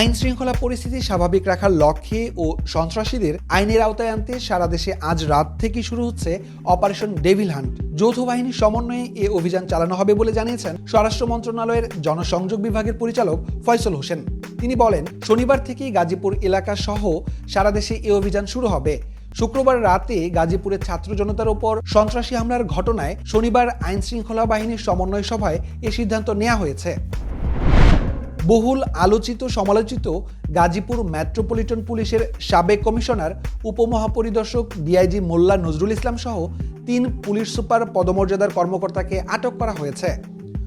আইন শৃঙ্খলা পরিস্থিতি স্বাভাবিক রাখার লক্ষ্যে ও সন্ত্রাসীদের আইনের আওতায় আনতে সারা দেশে আজ রাত থেকে শুরু হচ্ছে অপারেশন ডেভিল হান্ট। যৌথ বাহিনীর সমন্বয়ে এ অভিযান চালানো হবে বলে জানিয়েছেন স্বরাষ্ট্র মন্ত্রণালয়ের জনসংযোগ বিভাগের পরিচালক ফয়সল হোসেন। তিনি বলেন, শনিবার থেকেই গাজীপুর এলাকা সহ সারা দেশে এ অভিযান শুরু হবে। শুক্রবার রাতে গাজীপুরের ছাত্র জনতার ওপর সন্ত্রাসী হামলার ঘটনায় শনিবার আইন শৃঙ্খলা বাহিনীর সমন্বয় সভায় এ সিদ্ধান্ত নেওয়া হয়েছে। বহুল আলোচিত, সমালোচিত গাজীপুর মেট্রোপলিটন পুলিশের সাবেক কমিশনার, উপমহাপরিদর্শক ডিআইজি মোল্লা নজরুল ইসলাম সহ তিন পুলিশ সুপার পদমর্যাদার কর্মকর্তাকে আটক করা হয়েছে।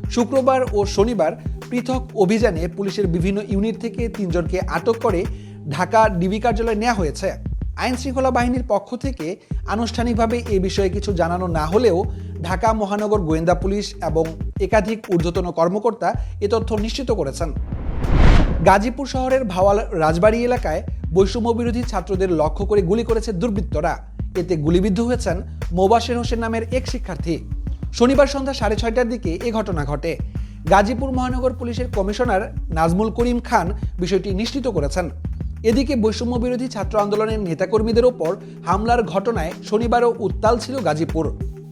শুক্রবার ও শনিবার পৃথক অভিযানে পুলিশের বিভিন্ন ইউনিট থেকে তিনজনকে আটক করে ঢাকা ডিবি কার্যালয়ে নেওয়া হয়েছে। আইন শৃঙ্খলা বাহিনীর পক্ষ থেকে আনুষ্ঠানিকভাবে এ বিষয়ে কিছু জানানো না হলেও ঢাকা মহানগর গোয়েন্দা পুলিশ এবং একাধিক ঊর্ধ্বতন কর্মকর্তা এ তথ্য নিশ্চিত করেছেন। গাজীপুর শহরের ভাওয়াল রাজবাড়ী এলাকায় বৈষম্য বিরোধী ছাত্রদের লক্ষ্য করে গুলি করেছে দুর্বৃত্তরা। এতে গুলিবিদ্ধ হয়েছেন মোবাশের হোসেন নামের এক শিক্ষার্থী। শনিবার সন্ধ্যা সাড়ে ছয়টার দিকে এ ঘটনা ঘটে। গাজীপুর মহানগর পুলিশের কমিশনার নাজমুল করিম খান বিষয়টি নিশ্চিত করেছেন। এদিকে বৈষম্য বিরোধী ছাত্র আন্দোলনের নেতাকর্মীদের ওপর হামলার ঘটনায় শনিবারও উত্তাল ছিল গাজীপুর।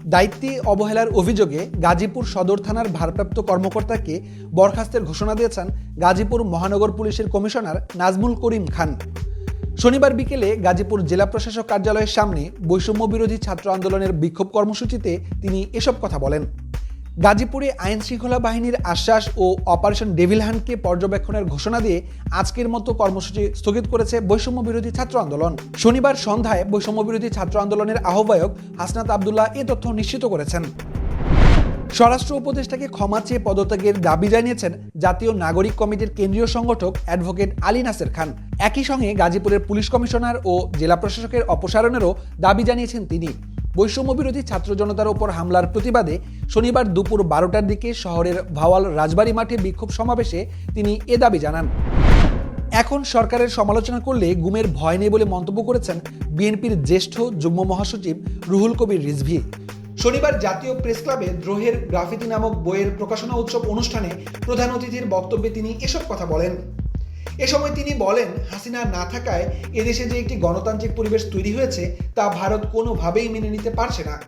দায়িত্বে অবহেলার অভিযোগে গাজীপুর সদর থানার ভারপ্রাপ্ত কর্মকর্তাকে বরখাস্তের ঘোষণা দিয়েছেন গাজীপুর মহানগর পুলিশের কমিশনার নাজমুল করিম খান। শনিবার বিকেলে গাজীপুর জেলা প্রশাসক কার্যালয়ের সামনে বৈষম্য বিরোধী ছাত্র আন্দোলনের বিক্ষোভ কর্মসূচিতে তিনি এসব কথা বলেন। গাজীপুরে আইন শৃঙ্খলা বাহিনীর আশ্বাস ও অপারেশন ডেভিল হান্টকে পর্যবেক্ষণের ঘোষণা দিয়ে আজকের মতো কর্মসূচি স্থগিত করেছে বৈষম্য বিরোধী ছাত্র আন্দোলন। শনিবার সন্ধ্যায় বৈষম্য বিরোধী ছাত্র আন্দোলনের আহ্বায়ক হাসনাত আবদুল্লাহ এ তথ্য নিশ্চিত করেছেন। স্বরাষ্ট্র উপদেষ্টাকে ক্ষমা চেয়ে পদত্যাগের দাবি জানিয়েছেন জাতীয় নাগরিক কমিটির কেন্দ্রীয় সংগঠক অ্যাডভোকেট আলী নাসের খান। একই সঙ্গে গাজীপুরের পুলিশ কমিশনার ও জেলা প্রশাসকের অপসারণেরও দাবি জানিয়েছেন তিনি। বৈষম্য বিরোধী ছাত্র জনতার ওপর হামলার প্রতিবাদে শনিবার দুপুর বারোটার দিকে শহরের ভাওয়াল রাজবাড়ী মাঠে বিক্ষোভ সমাবেশে তিনি এ দাবি জানান। এখন সরকারের সমালোচনা করলে গুমের ভয় নেই বলে মন্তব্য করেছেন বিএনপির জ্যেষ্ঠ যুগ্ম মহাসচিব রুহুল কবির রিজভি। শনিবার জাতীয় প্রেস ক্লাবে দ্রোহের গ্রাফিতি নামক বইয়ের প্রকাশনা উৎসব অনুষ্ঠানে প্রধান অতিথির বক্তব্যে তিনি এসব কথা বলেন। এ সময় তিনি বলেন, হাসিনা না থাকায় এদেশে যে একটি গণতান্ত্রিক পরিবেশ তৈরি হয়েছে, তা ভারত কোনোভাবেই মেনে নিতে পারছে না।